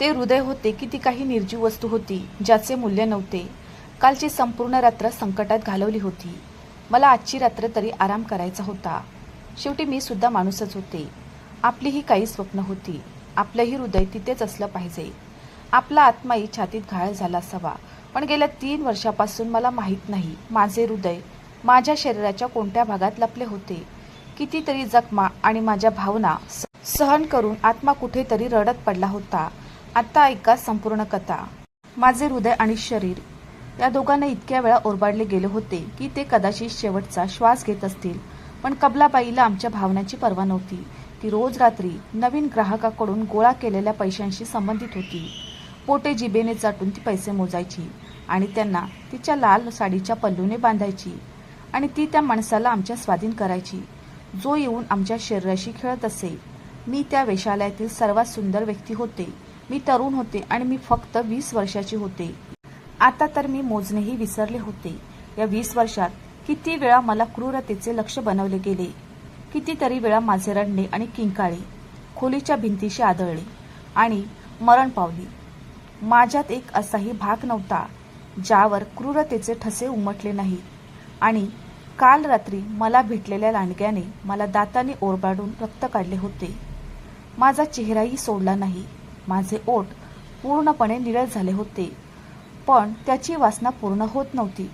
ते हृदय होते की ती काही निर्जीव वस्तू होती ज्याचे मूल्य नव्हते. कालची संपूर्ण रात्र संकटात घालवली होती. मला आजची रात्र तरी आराम करायचा होता. शेवटी मी सुद्धा माणूसच होते. आपलीही काही स्वप्न होती. आपलंही हृदय तिथेच असलं पाहिजे. आपला आत्माही छातीत घाळ झाला असावा. पण गेल्या तीन वर्षापासून मला माहीत नाही माझे हृदय माझ्या शरीराच्या कोणत्या भागात लपले होते. कितीतरी जखमा आणि माझ्या भावना सहन करून आत्मा कुठेतरी रडत पडला होता. आता ऐका संपूर्ण कथा. माझे हृदय आणि शरीर या दोघांना इतक्या वेळा ओरबाडले गेले होते की ते कदाचित शेवटचा श्वास घेत असतील. पण कबलाबाईला आमच्या भावनांची पर्वा नव्हती. ती रोज रात्री नवीन ग्राहकाकडून गोळा केलेल्या पैशांशी संबंधित होती. पोटे जिबेने चाटून ती पैसे मोजायची आणि त्यांना तिच्या लाल साडीच्या पल्लूने बांधायची आणि ती त्या माणसाला आमच्या स्वाधीन करायची. जो येऊन आमच्या शरीराशी खेळत असे. मी त्या वेशालयातील सर्वात सुंदर व्यक्ती होते. मी तरुण होते आणि मी फक्त वीस वर्षाची होते. आता तर मी मोजणेही विसरले होते. या वीस वर्षात किती वेळा मला क्रूरतेचे लक्ष बनवले गेले. कितीतरी वेळा माझे रडणे आणि किंकाळे खोलीच्या भिंतीशी आदळले आणि मरण पावली. माझ्यात एक असाही भाग नव्हता ज्यावर क्रूरतेचे ठसे उमटले नाहीत. आणि काल रात्री मला भेटलेल्या लांडग्याने मला दाताने ओरबाडून रक्त काढले होते. माझा चेहराही सोडला नाही. माझे ओठ पूर्णपणे निळत झाले होते. पण त्याची वासना पूर्ण होत नव्हती.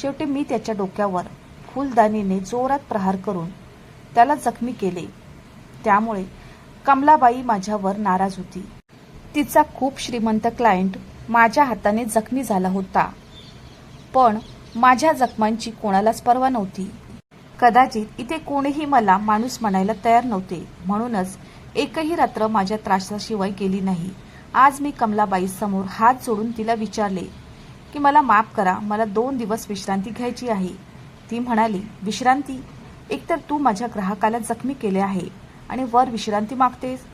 शेवटी मी त्याच्या डोक्यावर फुलदानीने जोरात प्रहार करून त्याला जखमी केले. त्यामुळे कमलाबाई माझ्यावर नाराज होती. तिचा खूप श्रीमंत क्लायंट माझ्या हाताने जखमी झाला होता. पण माझ्या जखमांची कोणालाच पर्वा नव्हती. कदाचित इथे कोणीही मला माणूस म्हणायला तयार नव्हते. म्हणूनच एकही रात्र माझ्या त्रासाशिवाय गेली नाही. आज मी कमलाबाई समोर हात जोडून तिला विचारले की मला माफ करा मला दोन दिवस विश्रांती घ्यायची आहे. ती म्हणाली विश्रांती? एकतर तू माझ्या ग्राहकाला जखमी केले आहे आणि वर विश्रांती मागतेस.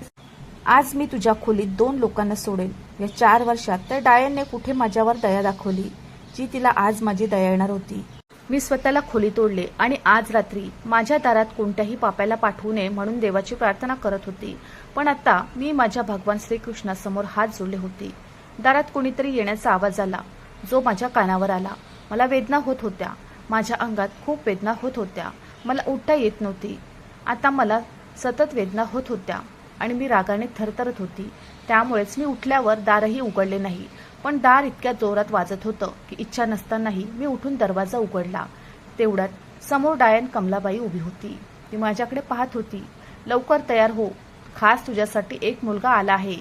आज मी तुझ्या खोलीत दोन लोकांना सोडेल या चार वर्षात तर डायनने कुठे माझ्यावर दया दाखवली जी तिला आज माझी दया येणार होती. मी स्वतःला खोली तोडले आणि आज रात्री माझ्या दारात कोणत्याही पाप्याला पाठवू नये म्हणून देवाची प्रार्थना करत होती. पण आता मी माझ्या भगवान श्रीकृष्णासमोर हात जोडले होते. दारात कोणीतरी येण्याचा आवाज आला. जो माझ्या कानावर आला. मला वेदना होत होत्या. माझ्या अंगात खूप वेदना होत होत्या. मला उठता येत नव्हती. आता मला सतत वेदना होत होत्या आणि मी रागाने थरथरत होती. त्यामुळेच मी उठल्यावर दारही उघडले नाही. पण दार इतक्या जोरात वाजत होतं की इच्छा नसतानाही मी उठून दरवाजा उघडला. तेवढ्यात समोर डायन कमलाबाई उभी होती. ती माझ्याकडे पाहत होती. लवकर तयार हो. खास तुझ्यासाठी एक मुलगा आला आहे.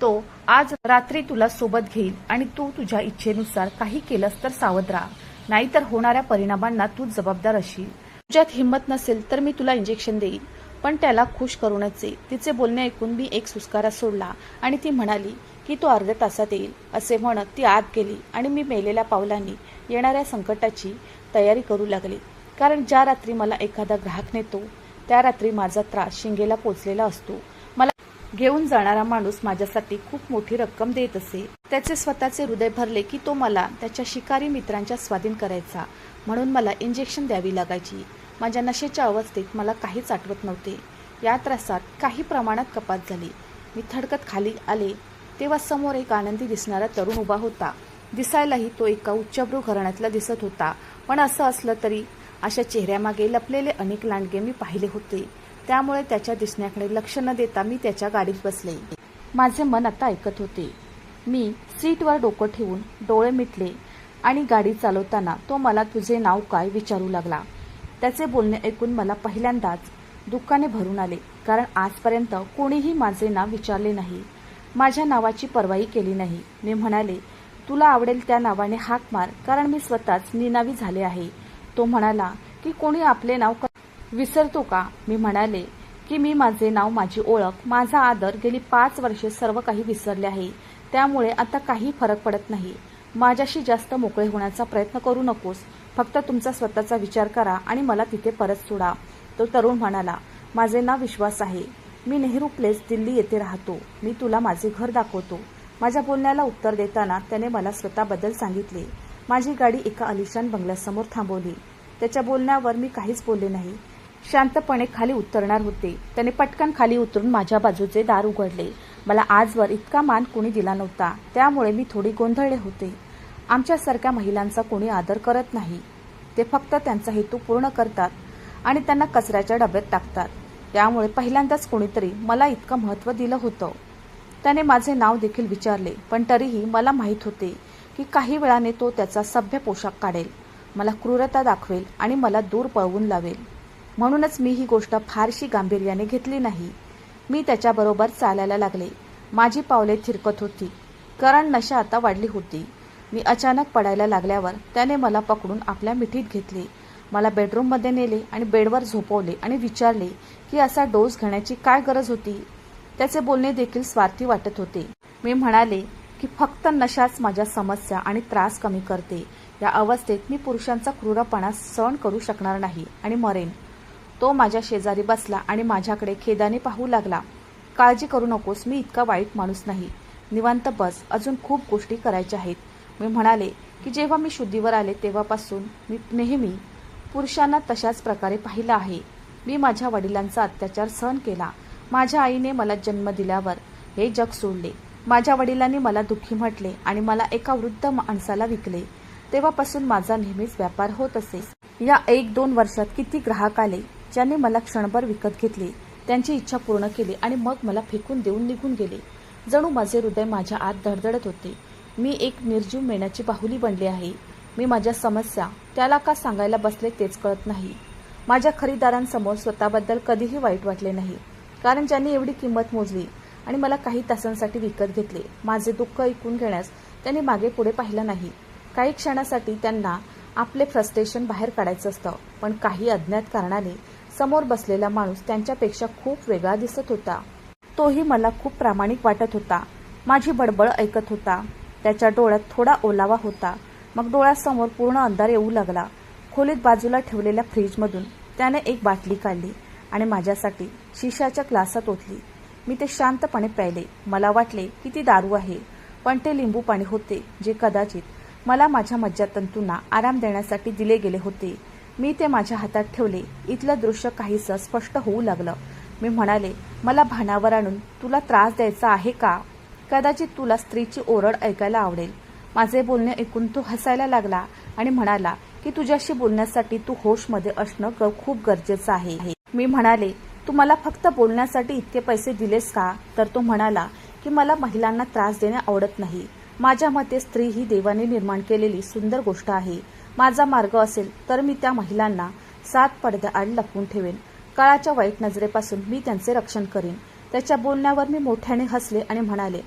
तो आज रात्री तुला सोबत घेईल आणि तू तुझ्या इच्छेनुसार काही केलंस तर सावध राहा. नाहीतर होणाऱ्या परिणामांना तू जबाबदार असशील तुझ्यात हिंमत नसेल तर मी तुला इंजेक्शन देईन. पण त्याला खुश करूनच तिचे बोलणे ऐकून मी एक सुस्कारा सोडला आणि ती म्हणाली की तो अर्ध्या तासात येईल असे म्हणत ती आत गेली आणि मी मेलेल्या पावलांनी येणाऱ्या संकटाची तयारी करू लागली. कारण ज्या रात्री मला एखादा ग्राहक नेतो त्या रात्री माझा त्रास शिंगेला पोचलेला असतो. मला घेऊन जाणारा माणूस माझ्यासाठी खूप मोठी रक्कम देत असे. त्याचे स्वतःचे हृदय भरले की तो मला त्याच्या शिकारी मित्रांच्या स्वाधीन करायचा म्हणून मला इंजेक्शन द्यावी लागायची. माझ्या नशेच्या अवस्थेत मला काहीच आठवत नव्हते. या त्रासात काही प्रमाणात कपात झाली. मी थडकत खाली आले तेव्हा समोर एक आनंदी दिसणारा तरुण उभा होता. दिसायलाही तो एका उच्चभ्रू घराण्यातला दिसत होता. पण असं असलं तरी अशा चेहऱ्यामागे लपलेले अनेक लांडगे मी पाहिले होते. त्यामुळे त्याच्या दिसण्याकडे लक्ष न देता मी त्याच्या गाडीत बसले. माझे मन आता ऐकत होते. मी सीटवर डोकं ठेवून डोळे मिटले आणि गाडी चालवताना तो मला तुझे नाव काय विचारू लागला. त्याचे बोलणे ऐकून मला पहिल्यांदाच दुःखाने भरून आले कारण आजपर्यंत कोणीही माझे नाव विचारले नाही. माझ्या नावाची परवाई केली नाही. मी म्हणाले तुला आवडेल त्या नावाने हाक मार कारण मी स्वतःच निनावी झाले आहे. तो म्हणाला की कोणी आपले नाव विसरतो का? मी म्हणाले की मी माझे नाव माझी ओळख माझा आदर गेली पाच वर्षे सर्व काही विसरले आहे. त्यामुळे आता काही फरक पडत नाही. माझ्याशी जास्त मोकळे होण्याचा प्रयत्न करू नकोस. फक्त तुमचा स्वतःचा विचार करा आणि मला तिथे परत सोडा. तो तरुण म्हणाला माझे नाव विश्वास आहे. मी नेहरू प्लेस दिल्ली येथे राहतो. मी तुला माझे घर दाखवतो. माझ्या बोलण्याला उत्तर देताना त्याने मला स्वतःबद्दल सांगितले. माझी गाडी एका अलिशान बंगल्यासमोर थांबवली. त्याच्या बोलण्यावर मी काहीच बोलले नाही. शांतपणे खाली उतरणार होते. त्याने पटकन खाली उतरून माझ्या बाजूचे दार उघडले. मला आजवर इतका मान कोणी दिला नव्हता. त्यामुळे मी थोडी गोंधळले होते. आमच्यासारख्या महिलांचा कोणी आदर करत नाही. ते फक्त त्यांचा हेतू पूर्ण करतात आणि त्यांना कचऱ्याच्या डब्यात टाकतात. त्यामुळे पहिल्यांदाच कोणीतरी मला इतकं महत्त्व दिलं होतं. त्याने माझे नाव देखील विचारले पण तरीही मला माहीत होते की काही वेळाने तो त्याचा सभ्य पोशाख काढेल मला क्रूरता दाखवेल आणि मला दूर पळवून लावेल. म्हणूनच मी ही गोष्ट फारशी गांभीर्याने घेतली नाही. मी त्याच्याबरोबर चालायला लागले. माझी पावले थिरकत होती. कारण नशा आता वाढली होती. मी अचानक पडायला लागल्यावर त्याने मला पकडून आपल्या मिठीत घेतले. मला बेडरूममध्ये नेले आणि बेडवर झोपवले आणि विचारले की असा डोस घेण्याची काय गरज होती? त्याचे बोलणे देखील स्वार्थी वाटत होते. मी म्हणाले की फक्त नशाच माझ्या समस्या आणि त्रास कमी करते. या अवस्थेत मी पुरुषांचा क्रूरपणा सहन करू शकणार नाही आणि मरेन. तो माझ्या शेजारी बसला आणि माझ्याकडे खेदाने पाहू लागला. काळजी करू नकोस मी इतका वाईट माणूस नाही. निवांत बस अजून खूप गोष्टी करायच्या आहेत. मी म्हणाले की जेव्हा मी शुद्धीवर आले तेव्हापासून मी नेहमी पुरुषांना तशाच प्रकारे पाहिलं आहे. मी माझ्या वडिलांचा अत्याचार सहन केला. माझ्या आईने मला जन्म दिल्यावर हे जग सोडले. माझ्या वडिलांनी मला दुःखी म्हटले आणि मला एका वृद्ध माणसाला विकले. तेव्हापासून माझा नेहमीच व्यापार होत असे. या एक दोन वर्षात किती ग्राहक आले ज्यांनी मला क्षणभर विकत घेतले त्यांची इच्छा पूर्ण केली आणि मग मला फेकून देऊन निघून गेले. जणू माझे हृदय माझ्या आत धडधडत होते. मी एक निर्जीव मेणाची बाहुली बनली आहे. मी माझ्या समस्या त्याला का सांगायला बसले तेच कळत नाही. माझ्या खरीदारांसमोर स्वतःबद्दल कधीही वाईट वाटले नाही. कारण ज्यांनी एवढी किंमत मोजली आणि मला काही तासांसाठी विकत घेतले माझे दुःख ऐकून घेण्यास त्यांनी मागे पुढे पाहिलं नाही. काही क्षणासाठी त्यांना आपले फ्रस्ट्रेशन बाहेर काढायचं असतं पण काही अज्ञात कारणाने समोर बसलेला माणूस त्यांच्यापेक्षा खूप वेगळा दिसत होता. तोही मला खूप प्रामाणिक वाटत होता. माझी बडबड ऐकत होता. त्याच्या डोळ्यात थोडा ओलावा होता. मग डोळ्यासमोर पूर्ण अंधार येऊ लागला. खोलीत बाजूला ठेवलेल्या फ्रीजमधून त्याने एक बाटली काढली आणि माझ्यासाठी शिशाच्या ग्लासात ओतली. मी ते शांतपणे प्यायले. मला वाटले की ती दारू आहे. पण ते लिंबू पाणी होते जे कदाचित मला माझ्या मज्जातंतूंना आराम देण्यासाठी दिले गेले होते. मी ते माझ्या हातात ठेवले. इथलं दृश्य काहीसं स्पष्ट होऊ लागलं. मी म्हणाले मला भानावर आणून तुला त्रास द्यायचा आहे का? कदाचित तुला स्त्रीची ओरड ऐकायला आवडेल. माझे बोलणे ऐकून तो हसायला लागला आणि म्हणाला की तुझ्याशी बोलण्यासाठी तू होशमध्ये असणं खूप गरजेचं आहे मी म्हणाले तू मला फक्त बोलण्यासाठी इतके पैसे दिलेस का? तर तो म्हणाला की मला महिलांना त्रास देणे आवडत नाही. माझ्या मते स्त्री ही देवाने निर्माण केलेली सुंदर गोष्ट आहे. माझा मार्ग असेल तर मी त्या महिलांना सात पडद्याआड लपवून ठेवेन. काळाच्या वाईट नजरेपासून मी त्यांचे रक्षण करीन. त्याच्या बोलण्यावर मी मोठ्याने हसले आणि म्हणाले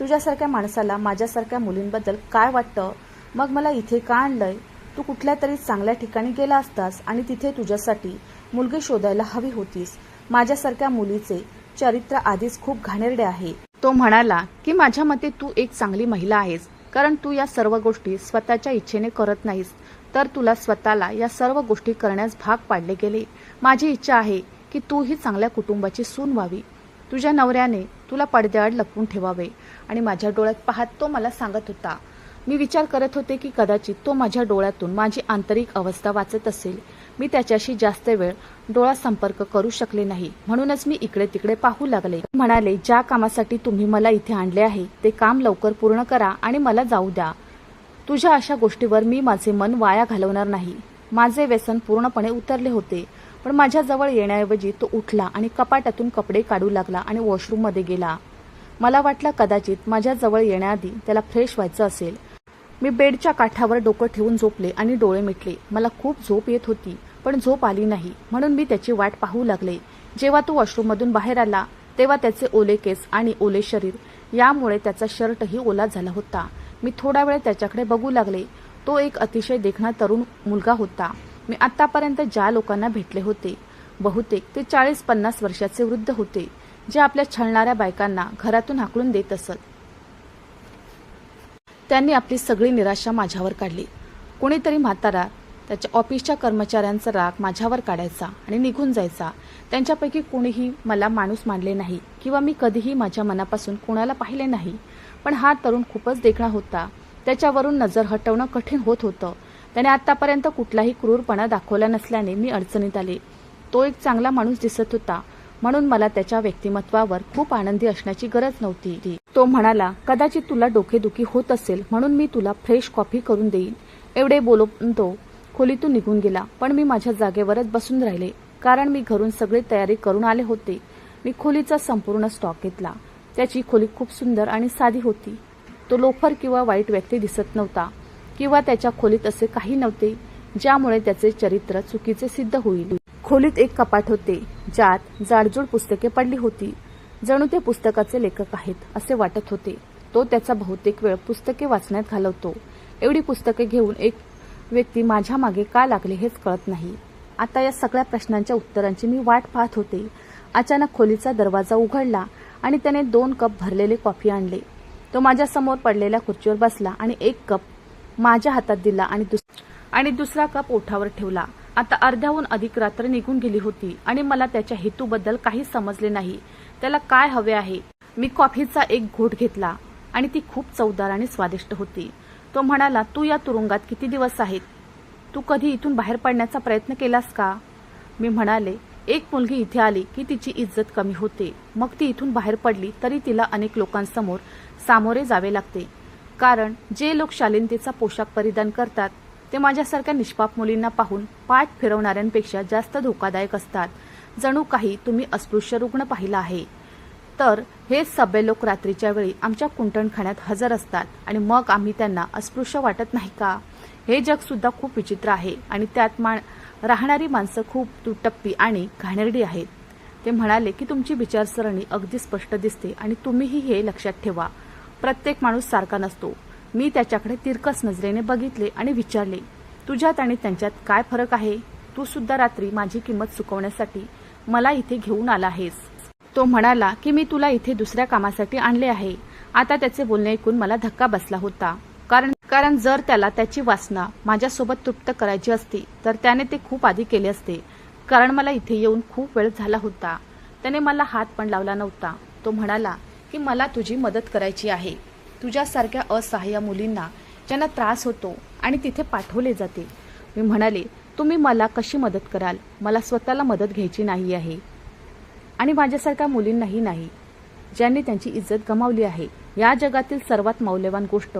तुझ्यासारख्या माणसाला माझ्यासारख्या मुलींबद्दल काय वाटतं? मग मला इथे का आणलंय? तू कुठल्या तरी चांगल्या ठिकाणी गेला असतास आणि तिथे तुझ्यासाठी मुलगी शोधायला हवी होतीस. माझ्यासारख्या मुलीचे चरित्र आधीच खूप घाणेरडे आहे. तो म्हणाला की माझ्या मते तू एक चांगली महिला आहेस कारण तू या सर्व गोष्टी स्वतःच्या इच्छेने करत नाहीस. तर तुला स्वतःला या सर्व गोष्टी करण्यास भाग पाडले गेले. माझी इच्छा आहे की तू ही चांगल्या कुटुंबाची सून व्हावी. तुझ्या नवऱ्याने तुला पडद्याआड लपवून ठेवावे. आणि माझ्या डोळ्यात पाहत तो मला सांगत होता. मी विचार करत होते की कदाचित तो माझ्या डोळ्यातून माझी आंतरिक अवस्था वाचत असेल. मी त्याच्याशी जास्त वेळ डोळा संपर्क करू शकले नाही. म्हणूनच मी इकडे तिकडे पाहू लागले. म्हणाले ज्या कामासाठी तुम्ही मला इथे आणले आहे ते काम लवकर पूर्ण करा आणि मला जाऊ द्या. तुझ्या अशा गोष्टीवर मी माझे मन वाया घालवणार नाही. माझे व्यसन पूर्णपणे उतरले होते. पण माझ्याजवळ येण्याऐवजी तो उठला आणि कपाटातून कपडे काढू लागला आणि वॉशरूममध्ये गेला. मला वाटलं कदाचित माझ्याजवळ येण्याआधी त्याला फ्रेश व्हायचं असेल. मी बेडच्या काठावर डोकं ठेवून झोपले आणि डोळे मिटले. मला खूप झोप येत होती पण झोप आली नाही. म्हणून मी त्याची वाट पाहू लागले. जेव्हा तो वॉशरूममधून बाहेर आला तेव्हा त्याचे ओले केस आणि ओले शरीर यामुळे त्याचा शर्टही ओला झाला होता. मी थोडा वेळ त्याच्याकडे बघू लागले. तो एक अतिशय देखणा तरुण मुलगा होता. मी आतापर्यंत ज्या लोकांना भेटले होते बहुतेक ते चाळीस पन्नास वर्षाचे वृद्ध होते जे आपल्या छळणाऱ्या बायकांना घरातून हाकलून देत असत. त्यांनी आपली सगळी निराशा माझ्यावर काढली. कोणीतरी म्हातारा त्याच्या ऑफिसच्या कर्मचाऱ्यांचा राग माझ्यावर काढायचा आणि निघून जायचा. त्यांच्यापैकी कोणीही मला माणूस मानले नाही किंवा मी कधीही माझ्या मनापासून कोणाला पाहिले नाही. पण हा तरुण खूपच देखणा होता. त्याच्यावरून नजर हटवणं कठीण होत होतं. त्याने आतापर्यंत कुठलाही क्रूरपणा दाखवला नसल्याने मी अडचणीत आले. तो एक चांगला माणूस दिसत होता म्हणून मला त्याच्या व्यक्तिमत्वावर खूप आनंदी असण्याची गरज नव्हती. तो म्हणाला कदाचित तुला डोकेदुखी होत असेल म्हणून मी तुला फ्रेश कॉफी करून देईन. एवढे बोलून तो खोलीतून निघून गेला पण मी माझ्या जागेवरच बसून राहिले कारण मी घरून सगळी तयारी करून आले होते. मी खोलीचा संपूर्ण स्टॉक घेतला. त्याची खोली खूप सुंदर आणि साधी होती. तो लोफर किंवा वाईट व्यक्ती दिसत नव्हता. किंवा त्याच्या खोलीत असे काही नव्हते ज्यामुळे त्याचे चरित्र चुकीचे सिद्ध होईल. खोलीत एक कपाट होते ज्यात जाडजूड पुस्तके पडली होती. जणू ते पुस्तकाचे लेखक आहेत असे वाटत होते. तो त्याचा बहुतेक वेळ पुस्तके वाचण्यात घालवतो. एवढी पुस्तके घेऊन एक व्यक्ती माझ्या मागे का लागले हेच कळत नाही. आता या सगळ्या प्रश्नांच्या उत्तरांची मी वाट पाहत होते. अचानक खोलीचा दरवाजा उघडला आणि त्याने दोन कप भरलेले कॉफी आणले. तो माझ्यासमोर पडलेल्या खुर्चीवर बसला आणि एक कप माझ्या हातात दिला आणि दुस आणि दुसरा कप ओठावर ठेवला. आता अर्ध्याहून अधिक रात्र निघून गेली होती आणि मला त्याच्या हेतूबद्दल काही समजले नाही. त्याला काय हवे आहे? मी कॉफीचा एक घोट घेतला आणि ती खूप चवदार आणि स्वादिष्ट होती. तो म्हणाला तू या तुरुंगात किती दिवस आहेत? तू कधी इथून बाहेर पडण्याचा प्रयत्न केलास का? मी म्हणाले एक मुलगी इथे आली की तिची इज्जत कमी होते. मग ती इथून बाहेर पडली तरी तिला अनेक लोकांसमोर सामोरे जावे लागते. कारण जे लोक शालीनतेचा पोशाख परिधान करतात ते माझ्यासारख्या निष्पाप मुलींना पाहून पाठ फिरवणाऱ्यांपेक्षा जास्त धोकादायक असतात. जणू काही तुम्ही अस्पृश्य रुग्ण पाहिला आहे. तर हे सभ्य लोक रात्रीच्या वेळी आमच्या कुंटणखाण्यात हजर असतात आणि मग आम्ही त्यांना अस्पृश्य वाटत नाही का? हे जग सुद्धा खूप विचित्र आहे आणि त्यात मा राहणारी माणसं खूप तुटप्पी आणि घाणेरडी आहेत. ते म्हणाले की तुमची विचारसरणी अगदी स्पष्ट दिसते आणि तुम्हीही हे लक्षात ठेवा. प्रत्येक माणूस सारखा नसतो. मी त्याच्याकडे तिरकस नजरेने बघितले आणि विचारले तुझ्यात आणि त्यांच्यात काय फरक आहे? तू सुद्धा रात्री माझी किंमत चुकवण्यासाठी मला इथे घेऊन आला आहेस. तो म्हणाला की मी तुला इथे दुसऱ्या कामासाठी आणले आहे. आता त्याचे बोलणे ऐकून मला धक्का बसला होता. कारण कारण जर त्याला त्याची वासना माझ्यासोबत तृप्त करायची असती तर त्याने ते खूप आधी केले असते. कारण मला इथे येऊन खूप वेळ झाला होता. त्याने मला हात पण लावला नव्हता. तो म्हणाला की मला तुझी मदत करायची आहे. तुझ्यासारख्या असहाय्य मुलींना ज्यांना त्रास होतो आणि तिथे पाठवले जाते. मी म्हणाले तुम्ही मला कशी मदत कराल? मला स्वतःला मदत घ्यायची नाही आहे. आणि माझ्यासारख्या मुलींनाही नाही. ज्यांनी त्यांची इज्जत गमावली आहे. या जगातील सर्वात मौल्यवान गोष्ट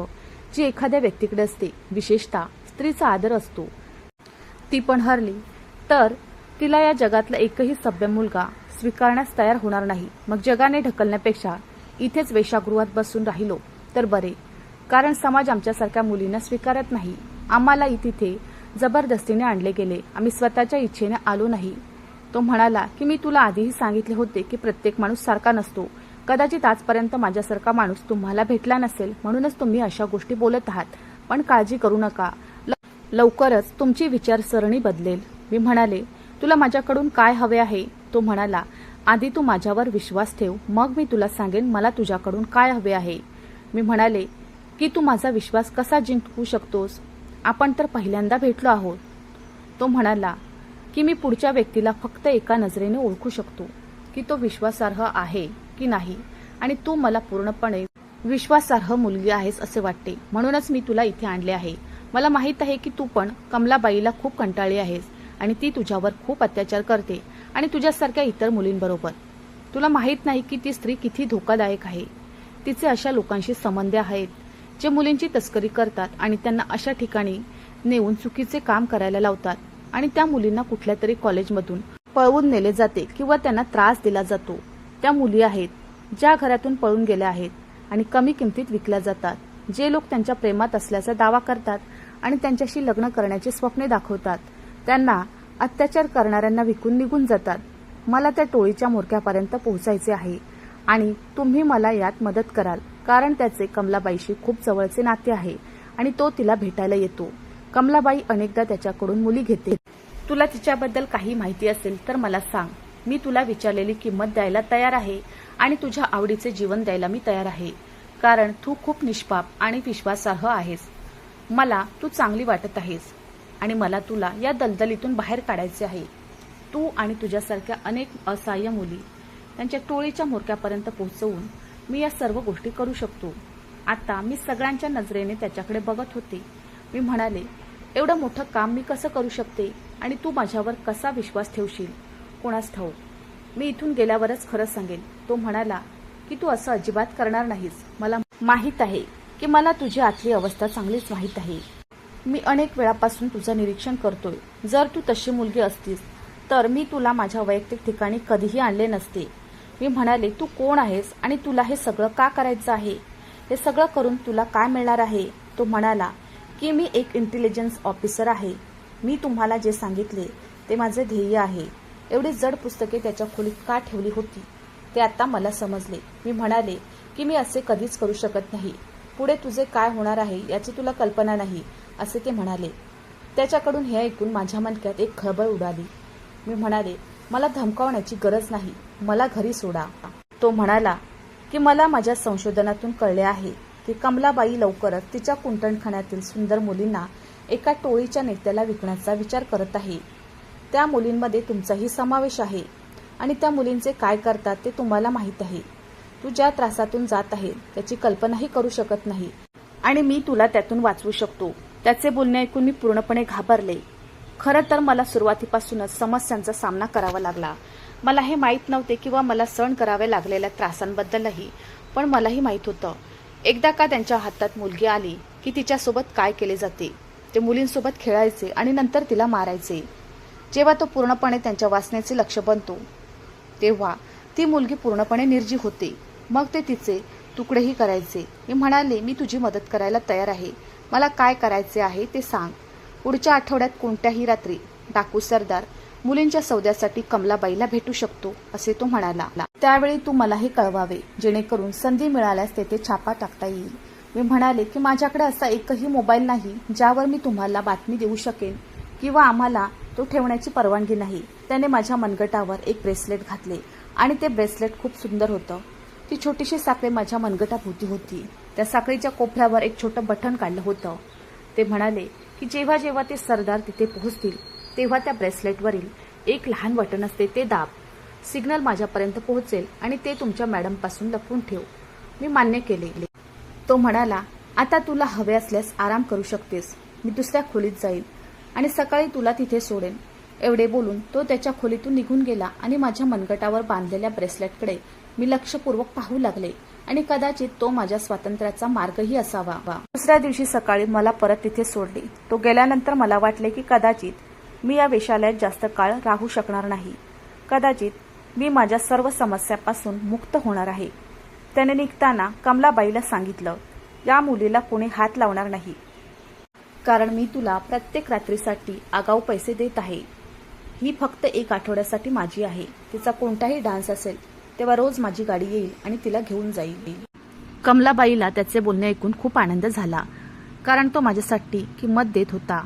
जी एखाद्या व्यक्तीकडे असते विशेषतः स्त्रीचा आदर असतो. ती पण हरली. तर तिला या जगातला एकही सभ्य मुलगा स्वीकारण्यास तयार होणार नाही. मग जगाने ढकलण्यापेक्षा इथेच वेशागृहात बसून राहिलो. तर बरे. कारण समाज आमच्यासारख्या मुलींना स्वीकारत नाही. आम्हाला तिथे जबरदस्तीने आणले गेले. आम्ही स्वतःच्या इच्छेने आलो नाही. तो म्हणाला की मी तुला आधीही सांगितले होते की प्रत्येक माणूस सारखा नसतो. कदाचित आजपर्यंत माझ्यासारखा माणूस तुम्हाला भेटला नसेल. म्हणूनच तुम्ही अशा गोष्टी बोलत आहात. पण काळजी करू नका. ल- लवकरच तुमची विचारसरणी बदलेल. मी म्हणाले तुला माझ्याकडून काय हवे आहे? तो म्हणाला आधी तू माझ्यावर विश्वास ठेव मग मी तुला सांगेन मला तुझ्याकडून काय हवे आहे. मी म्हणाले की तू माझा विश्वास कसा जिंकू शकतोस? आपण तर पहिल्यांदा भेटलो आहोत. तो म्हणाला की मी पुढच्या व्यक्तीला फक्त एका नजरेने ओळखू शकतो की तो विश्वासार्ह आहे की नाही आणि तू मला पूर्णपणे विश्वासार्ह मुलगी आहेस असे वाटते. म्हणूनच मी तुला इथे आणले आहे. मला माहीत आहे की तू पण कमलाबाईला खूप कंटाळी आहेस आणि ती तुझ्यावर खूप अत्याचार करते. आणि तुझ्यासारख्या इतर मुलींबरोबर. तुला माहीत नाही की ती स्त्री किती धोकादायक आहे. तिचे अशा लोकांशी संबंध आहेत जे मुलींची तस्करी करतात आणि त्यांना अशा ठिकाणी नेऊन चुकीचे काम करायला लावतात आणि त्या मुलींना कुठल्या तरी कॉलेजमधून पळवून नेले जाते किंवा त्यांना त्रास दिला जातो. त्या मुली आहेत ज्या घरातून पळून गेल्या आहेत आणि कमी किमतीत विकल्या जातात जे लोक त्यांच्या प्रेमात असल्याचा दावा करतात आणि त्यांच्याशी लग्न करण्याचे स्वप्ने दाखवतात. त्यांना अत्याचार करणाऱ्यांना विकून निघून जातात. मला त्या टोळीच्या मोरक्यापर्यंत पोहोचायचे आहे. आणि तुम्ही मला यात मदत कराल कारण त्याचे कमलाबाईशी खूप जवळचे नाते आहे आणि तो तिला भेटायला येतो. कमलाबाई अनेकदा त्याच्याकडून मुली घेते. तुला तिच्याबद्दल काही माहिती असेल तर मला सांग. मी तुला विचारलेली किंमत द्यायला तयार आहे आणि तुझ्या आवडीचे जीवन द्यायला मी तयार आहे. कारण तू खूप निष्पाप आणि विश्वासार्ह आहेस. मला तू चांगली वाटत आहेस. आणि मला तुला या दलदलीतून बाहेर काढायचे आहे. तू आणि तुझ्यासारख्या अनेक असहाय्य मुली त्यांच्या टोळीच्या मोरक्यापर्यंत पोहोचवून मी या सर्व गोष्टी करू शकतो. आता मी सगळ्यांच्या नजरेने त्याच्याकडे बघत होते. मी म्हणाले एवढं मोठं काम मी कसं करू शकते आणि तू माझ्यावर कसा विश्वास ठेवशील? कोणास ठाऊ मी इथून गेल्यावरच खरं सांगेन. तो म्हणाला की तू असं अजिबात करणार नाहीस. मला माहीत आहे की मला तुझी आतली अवस्था चांगलीच माहीत आहे. मी अनेक वेळापासून तुझं निरीक्षण करतोय. जर तू तशी मुलगी असतीस तर मी तुला माझ्या वैयक्तिक ठिकाणी कधीही आणले नसते. मी म्हणाले तू कोण आहेस आणि तुला हे सगळं का करायचं आहे? हे सगळं करून तुला काय मिळणार आहे? तो म्हणाला की मी एक इंटेलिजन्स ऑफिसर आहे. मी तुम्हाला जे सांगितले ते माझे ध्येय आहे. एवढी जड पुस्तके त्याच्या खोलीत का ठेवली होती? ते आता मला समजले. मी म्हणाले की मी असे कधीच करू शकत नाही. पुढे तुझे काय होणार आहे याची तुला कल्पना नाही. असे ते म्हणाले. त्याच्याकडून हे ऐकून माझ्या मनक्यात एक खळबळ उडाली. मी म्हणाले मला धमकावण्याची गरज नाही. मला घरी सोडा. तो म्हणाला की मला माझ्या संशोधनातून कळले आहे की कमलाबाई लवकरच तिच्या कुंटणखान्यातील सुंदर मुलींना एका टोळीच्या नेत्याला विकण्याचा विचार करत आहे. त्या मुलींमध्ये तुमचाही समावेश आहे. आणि त्या मुलींचे काय करतात ते तुम्हाला माहीत आहे. तू ज्या त्रासातून जात आहे त्याची कल्पनाही करू शकत नाही. आणि मी तुला त्यातून वाचवू शकतो. त्याचे बोलणे ऐकून मी पूर्णपणे घाबरले. खरं तर मला सुरुवातीपासूनच समस्यांचा सामना करावा लागला. मला हे माहीत नव्हते किंवा मला सण करावे लागलेल्या त्रासांबद्दलही पण मलाही माहीत होतं. एकदा का त्यांच्या हातात मुलगी आली की तिच्यासोबत काय केले जाते? ते मुलींसोबत खेळायचे आणि नंतर तिला मारायचे. जेव्हा तो पूर्णपणे त्यांच्या वाचण्याचे लक्ष बनतो तेव्हा ती मुलगी पूर्णपणे निर्जीव होते. मग ते तिचे तुकडेही करायचे. मी म्हणाले मी तुझी मदत करायला तयार आहे. मला काय करायचे आहे ते सांग. पुढच्या आठवड्यात कोणत्याही रात्री डाकू सरदार मुलींच्या सौद्यासाठी कमलाबाईला भेटू शकतो असे तो म्हणाला. त्यावेळी तू मलाही कळवावे जेणेकरून संधी मिळाल्यास तेथे छापा टाकता येईल. मी म्हणाले की माझ्याकडे असा एकही मोबाईल नाही ज्यावर मी तुम्हाला बातमी देऊ शकेन किंवा आम्हाला तो ठेवण्याची परवानगी नाही. त्याने माझ्या मनगटावर एक ब्रेसलेट घातले आणि ते ब्रेसलेट खूप सुंदर होतं. ती छोटीशी साखळी माझ्या मनगटाभोवती होती. त्या साखळीच्या कोपऱ्यावर एक छोटं बटन काढलं होतं. ते म्हणाले की जेव्हा जेव्हा ते सरदार तिथे पोहोचतील तेव्हा त्या ब्रेसलेटवरील एक लहान बटन असते ते दाब. सिग्नल माझ्यापर्यंत पोहोचेल आणि ते तुमच्या मॅडमपासून लपवून ठेव. मी मान्य केले. तो म्हणाला आता तुला हवे असल्यास आराम करू शकतेस. मी दुसऱ्या खोलीत जाईल आणि सकाळी तुला तिथे सोडेन. एवढे बोलून तो त्याच्या खोलीतून निघून गेला आणि माझ्या मनगटावर बांधलेल्या ब्रेसलेटकडे मी लक्षपूर्वक पाहू लागले. आणि कदाचित तो माझ्या स्वातंत्र्याचा मार्गही असावा. दुसऱ्या दिवशी सकाळी मला परत तिथे सोडले. तो गेल्यानंतर मला वाटले की कदाचित मी या वेशालयात जास्त काळ राहू शकणार नाही. कदाचित मी माझ्या सर्व समस्यापासून मुक्त होणार आहे. त्याने निघताना कमलाबाईला सांगितलं या मुलीला कोणी हात लावणार नाही. कारण मी तुला प्रत्येक रात्रीसाठी आगाऊ पैसे देत आहे. ही फक्त एक आठवड्यासाठी माझी आहे. तिचा कोणताही डान्स असेल तेव्हा रोज माझी गाडी येईल आणि तिला घेऊन जाईल. कमलाबाईला त्याचे बोलणे ऐकून खूप आनंद झाला कारण तो माझ्यासाठी किंमत देत होता.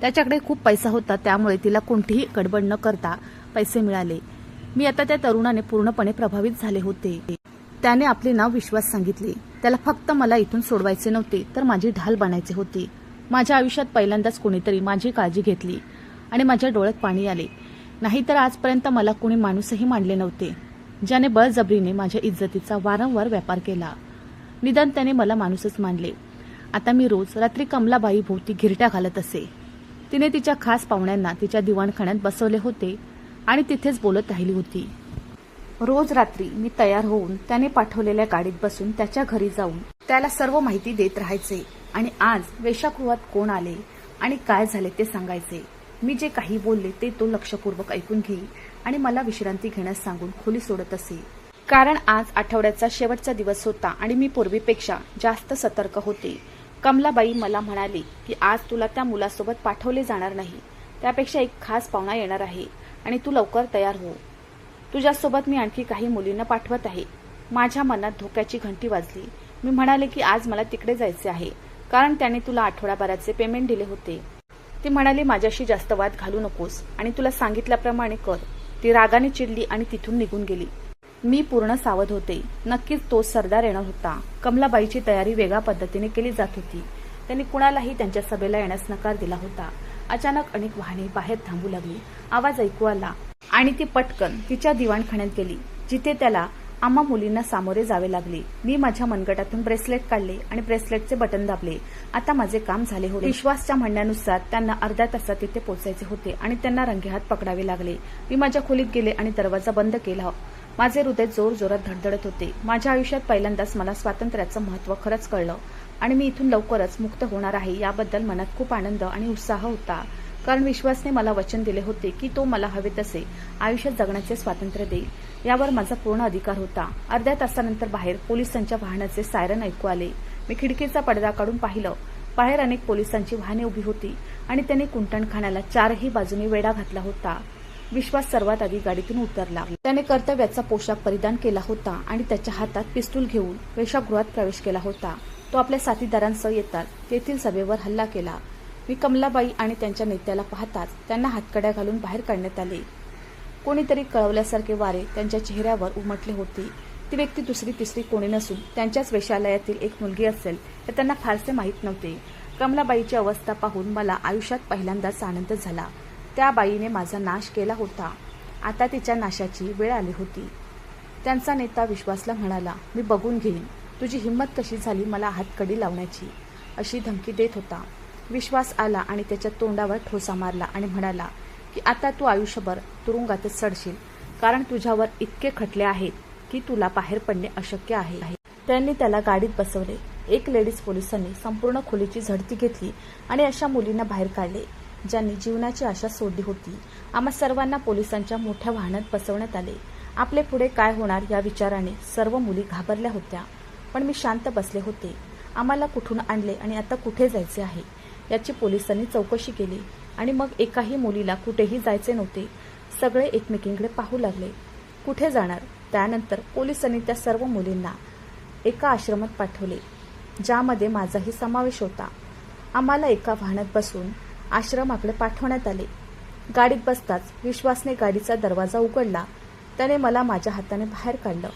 त्याच्याकडे खूप पैसा होता त्यामुळे तिला कोणतीही गडबड न करता पैसे मिळाले. मी आता त्या तरुणाने पूर्णपणे प्रभावित झाले होते. त्याने आपले नाव विश्वास सांगितले. त्याला फक्त मला इथून सोडवायचे नव्हते तर माझी ढाल बनायचे होते. माझ्या आयुष्यात पहिल्यांदाच कोणीतरी माझी काळजी घेतली आणि माझ्या डोळ्यात पाणी आले. नाहीतर आजपर्यंत मला कोणी माणूसही मानले नव्हते. ज्याने बळजबरीने माझ्या इज्जतीचा वारंवार व्यापार केला. निदान त्याने मला माणूसच मानले. आता मी रोज रात्री कमलाबाई भोवती घिरट्या घालत असे. तिने तिच्या खास पाहुण्यांना तिच्या दिवाणखान्यात बसवले होते आणि तिथेच बोलत राहिली होती. रोज रात्री मी तयार होऊन त्याने पाठवलेल्या गाडीत बसून त्याच्या घरी जाऊन त्याला सर्व माहिती देत राहायचे आणि आज वेशागृहात कोण आले आणि काय झाले ते सांगायचे. मी जे काही बोलले ते तो लक्षपूर्वक ऐकून घेई आणि मला विश्रांती घेण्यास सांगून खोली सोडत असे. कारण आज आठवड्याचा शेवटचा दिवस होता आणि मी पूर्वीपेक्षा जास्त सतर्क होते. कमलाबाई मला म्हणाली की आज तुला त्या मुलासोबत पाठवले जाणार नाही. त्यापेक्षा एक खास पाहुणा येणार आहे आणि तू लवकर तयार हो. तुझ्यासोबत मी आणखी काही मुलींना पाठवत आहे. माझ्या मनात धोक्याची घंटी वाजली. मी म्हणाले की आज मला तिकडे जायचे आहे. कारण त्याने तुला आठवडाभराचे पेमेंट दिले होते. ती म्हणाली माझ्याशी जास्त वाद घालू नकोस आणि तुला सांगितल्याप्रमाणे कर. ती रागाने चिडली आणि तिथून निघून गेली. मी पूर्ण सावध होते. नक्कीच तो सरदार येणार होता. कमलाबाईची तयारी वेगळ्या पद्धतीने केली जात होती. त्यांनी कुणालाही त्यांच्या सभेला येण्यास नकार दिला होता. अचानक अनेक वाहने बाहेर थांबू लागली. आवाज ऐकू आला आणि ती पटकन तिच्या दिवाणखान्यात गेली जिथे त्याला आम्हा मुलींना सामोरे जावे लागले. मी माझ्या मनगटातून ब्रेसलेट काढले आणि ब्रेसलेटचे बटन दाबले. आता माझे काम झाले होते. विश्वासच्या म्हणण्यानुसार त्यांना अर्ध्या तासात तिथे पोचायचे होते आणि त्यांना रंगेहात पकडावे लागले. मी माझ्या खोलीत गेले आणि दरवाजा बंद केला. माझे हृदय जोर जोरात धडधडत होते. माझ्या आयुष्यात पहिल्यांदाच मला स्वातंत्र्याचं महत्त्व खरंच कळलं आणि मी इथून लवकरच मुक्त होणार आहे याबद्दल मनात खूप आनंद आणि उत्साह होता. कारण विश्वासने मला वचन दिले होते की तो मला हवे तसे आयुष्यात जगण्याचे स्वातंत्र्य देईल. यावर माझा पूर्ण अधिकार होता. अर्ध्या तासानंतर बाहेर पोलिसांच्या वाहनाचे सायरन ऐकू आले. मी खिडकीचा पडदा काढून पाहिलं. बाहेर अनेक पोलिसांची वाहने उभी होती आणि त्यांनी कुंटणखाण्याला चारही बाजूने वेढा घातला होता. विश्वास सर्वात आधी गाडीतून उतरला. त्याने कर्तव्याचा पोशाख परिधान केला होता आणि त्याच्या हातात पिस्तूल घेऊन वेशागृहात प्रवेश केला होता. तो आपल्या साथीदारांसह येतात. तेथील सभेवर हल्ला केला. मी कमलाबाई आणि त्यांच्या नेत्याला पाहताच त्यांना हातकड्या घालून बाहेर काढण्यात आले. कोणीतरी कळवल्यासारखे वारे त्यांच्या चेहऱ्यावर उमटले होते. ती व्यक्ती दुसरी तिसरी कोणी नसून त्यांच्याच वेशालयातील एक मुलगी असेल हे त्यांना फारसे माहीत नव्हते. कमलाबाईची अवस्था पाहून मला आयुष्यात पहिल्यांदाच आनंद झाला. त्या बाईने माझा नाश केला होता. आता तिच्या नाशाची वेळ आली होती. त्यांचा नेता विश्वासला म्हणाला मी बघून घेईन. तुझी हिंमत कशी झाली मला हातकडी लावण्याची? अशी धमकी देत होता. विश्वास आला आणि त्याच्या तोंडावर ठोसा मारला आणि म्हणाला की आता तू आयुष्यभर तुरुंगातच सडशील कारण तुझ्यावर इतके खटले आहेत की तुला बाहेर पडणे अशक्य आहे. त्यांनी त्याला गाडीत बसवले. एक लेडीज पोलिसांनी संपूर्ण खोलीची झडती घेतली आणि अशा मुलींना बाहेर काढले ज्यांनी जीवनाची आशा सोडली होती. आम्हा सर्वांना पोलिसांच्या मोठ्या वाहनात बसवण्यात आले. आपले पुढे काय होणार या विचाराने सर्व मुली घाबरल्या होत्या. पण मी शांत बसले होते. आम्हाला कुठून आणले आणि आता कुठे जायचे आहे? याची पोलिसांनी चौकशी केली. आणि मग एकाही मुलीला कुठेही जायचे नव्हते. सगळे एकमेकींकडे पाहू लागले. कुठे जाणार? त्यानंतर पोलिसांनी त्या सर्व मुलींना एका आश्रमात पाठवले ज्यामध्ये माझाही समावेश होता. आम्हाला एका वाहनात बसून आश्रमाकडे पाठवण्यात आले. गाडीत बसताच विश्वासने गाडीचा दरवाजा उघडला. त्याने मला माझ्या हाताने बाहेर काढलं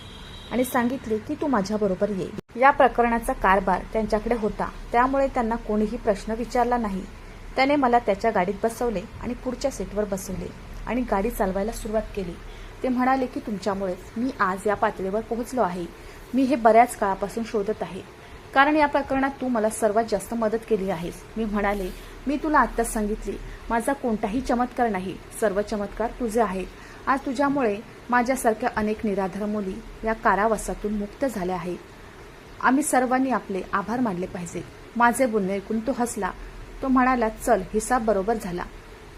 आणि सांगितले की तू माझ्याबरोबर ये. या प्रकरणाचा कारभार त्यांच्याकडे होता. त्यामुळे त्यांना कोणीही प्रश्न विचारला नाही. त्याने मला त्याच्या गाडीत बसवले आणि पुढच्या सीटवर बसवले आणि गाडी चालवायला सुरुवात केली. ते म्हणाले की तुमच्यामुळेच मी आज या पातळीवर पोहोचलो आहे. मी हे बऱ्याच काळापासून शोधत आहे. कारण या प्रकरणात तू मला सर्वात जास्त मदत केली आहेस. मी म्हणाले मी तुला आत्ताच सांगितली माझा कोणताही चमत्कार नाही. सर्व चमत्कार तुझे आहेत. आज तुझ्यामुळे माझ्यासारख्या अनेक निराधार मुली या कारावासातून मुक्त झाल्या आहेत. आम्ही सर्वांनी आपले आभार मानले पाहिजे माझे बोलणे ऐकून तो हसला तो म्हणाला चल हिसाब बरोबर झाला.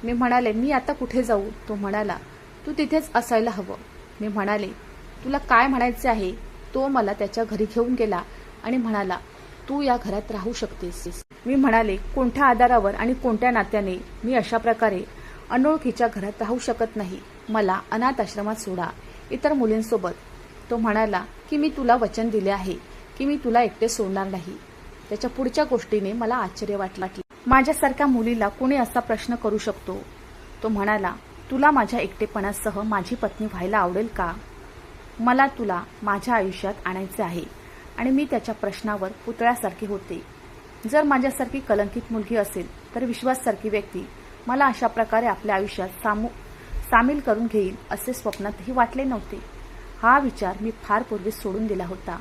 मी म्हणाले मी आता कुठे जाऊ? तो म्हणाला तू तिथेच असायला हवं. मी म्हणाले तुला काय म्हणायचे आहे? तो मला त्याच्या घरी घेऊन गेला आणि म्हणाला तू या घरात राहू शकतेस. मी म्हणाले कोणत्या आधारावर आणि कोणत्या नात्याने मी अशा प्रकारे अनोळखीच्या घरात राहू शकत नाही? मला अनाथ आश्रमात सोडा इतर मुलींसोबत. तो म्हणाला की मी तुला वचन दिले आहे की मी तुला एकटे सोडणार नाही. त्याच्या पुढच्या गोष्टीने मला आश्चर्य वाटले माझ्यासारख्या मुलीला कुणी असा प्रश्न करू शकतो? तो म्हणाला तुला माझ्या एकटेपणासह माझी पत्नी व्हायला आवडेल का? मला तुला माझ्या आयुष्यात आणायचे आहे आणि मी त्याच्या प्रश्नावर पुतळ्यासारखे होते. जर माझ्यासारखी कलंकित मुलगी असेल तर विश्वाससारखी व्यक्ती मला अशा प्रकारे आपल्या आयुष्यात सामू सामील करून घेईल असे स्वप्नातही वाटले नव्हते. हा विचार मी फार पूर्वी सोडून दिला होता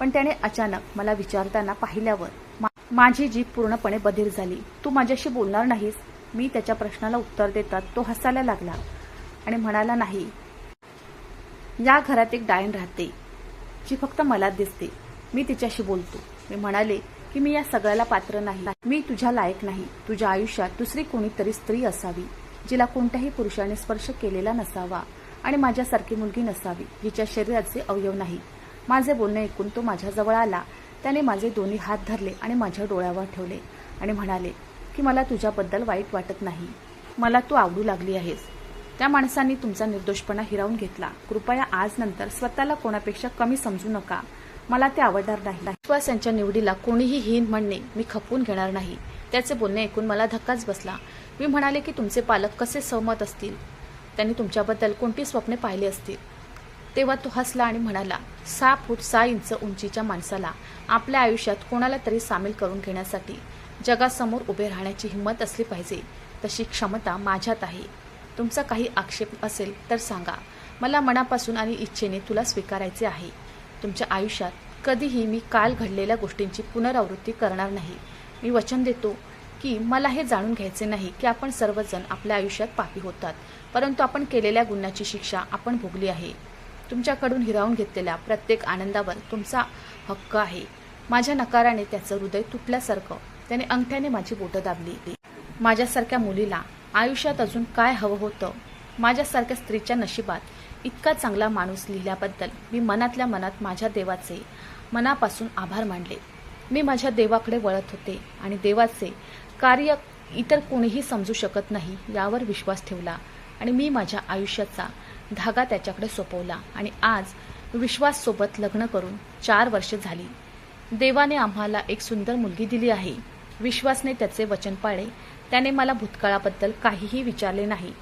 पण त्याने अचानक मला विचारताना पाहिल्यावर मा- माझी जीभ पूर्णपणे बधीर झाली. तू माझ्याशी बोलणार नाहीस. मी त्याच्या प्रश्नाला उत्तर देतात. तो हसायला लागला आणि म्हणाला नाही. या घरात एक डायन राहते जी फक्त मला दिसते. मी तिच्याशी बोलतो. मी म्हणाले की मी या सगळ्याला पात्र नाही. मी तुझ्या लायक नाही. तुझ्या आयुष्यात दुसरी कोणीतरी स्त्री असावी जिला कोणत्याही पुरुषाने स्पर्श केलेला नसावा आणि माझ्यासारखी मुलगी नसावी जिच्या शरीराचे अवयव नाही. माझे बोलणे ऐकून तो माझ्याजवळ आला त्याने माझे दोन्ही हात धरले आणि माझ्या डोळ्यावर ठेवले आणि म्हणाले की मला तुझ्याबद्दल वाईट वाटत नाही. मला तू आवडू लागली आहेस त्या माणसांनी तुमचा निर्दोषपणा हिरावून घेतला. कृपया आज नंतर स्वतःला कोणापेक्षा कमी समजू नका. मला ते आवडणार नाही. विश्वास यांच्या निवडीला कोणीही हीन म्हणणे मी खपवून घेणार नाही. त्याचे बोलणे ऐकून मला धक्काच बसला. मी म्हणाले की तुमचे पालक कसे सहमत असतील? त्यांनी तुमच्याबद्दल कोणती स्वप्ने पाहिली असतील? तेव्हा तो हसला आणि म्हणाला सहा फूट सहा इंच उंचीच्या माणसाला. आपल्या आयुष्यात कोणाला तरी सामील करून घेण्यासाठी जगासमोर उभे राहण्याची हिंमत असली पाहिजे. तशी क्षमता माझ्यात आहे. तुमचा काही आक्षेप असेल तर सांगा. मला मनापासून आणि इच्छेने तुला स्वीकारायचे आहे. तुमच्या आयुष्यात कधीही मी काल घडलेल्या गोष्टींची पुनरावृत्ती करणार नाही. मी वचन देतो की मला हे जाणून घ्यायचे नाही की आपण सर्वजण आपल्या आयुष्यात पापी होतात परंतु आपण केलेल्या गुन्ह्याची शिक्षा आपण भोगली आहे. तुमच्याकडून हिरावून घेतलेल्या प्रत्येक आनंदावर तुमचा हक्क आहे. माझ्या नकाराने त्याचं हृदय तुटल्यासारखं. त्याने अंगठ्याने माझी बोटं दाबली. माझ्यासारख्या मुलीला आयुष्यात अजून काय हवं होतं? माझ्यासारख्या स्त्रीच्या नशिबात इतका चांगला माणूस लिहिल्याबद्दल मी मनातल्या मनात माझ्या देवाचे मनापासून आभार मानले. मी माझ्या देवाकडे वळत होते आणि देवाचे कार्य इतर कोणीही समजू शकत नाही यावर विश्वास ठेवला आणि मी माझ्या आयुष्याचा धागा त्याच्याकडे सोपवला आणि आज विश्वाससोबत लग्न करून चार वर्ष झाली. देवाने आम्हाला एक सुंदर मुलगी दिली आहे. विश्वासने त्याचे वचन पाळले त्याने मला भूतकाळाबद्दल काहीही विचारले नाही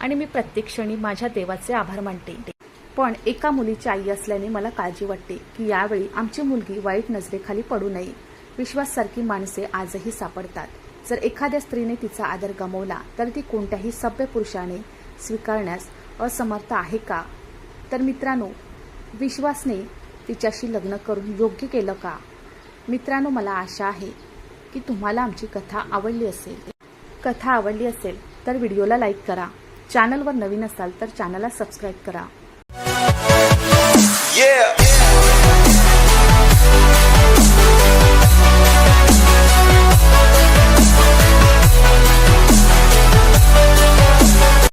आणि मी प्रत्येक क्षणी माझ्या देवाचे आभार मानते. पण एका मुलीची आई असल्याने मला काळजी वाटते की यावेळी आमची मुलगी वाईट नजरेखाली पडू नये. विश्वाससारखी माणसे आजही सापडतात. जर एखाद्या स्त्रीने तिचा आदर गमावला तर ती कोणत्याही सभ्य पुरुषाने स्वीकारण्यास असमर्थ आहे का? तर मित्रांनो विश्वासने तिच्याशी लग्न करून योग्य केलं का? मित्रांनो मला आशा आहे की तुम्हाला आमची कथा आवडली असेल. कथा आवडली असेल तर व्हिडिओला लाईक करा. चॅनलवर नवीन असाल तर चॅनलला सबस्क्राईब करा. Yeah.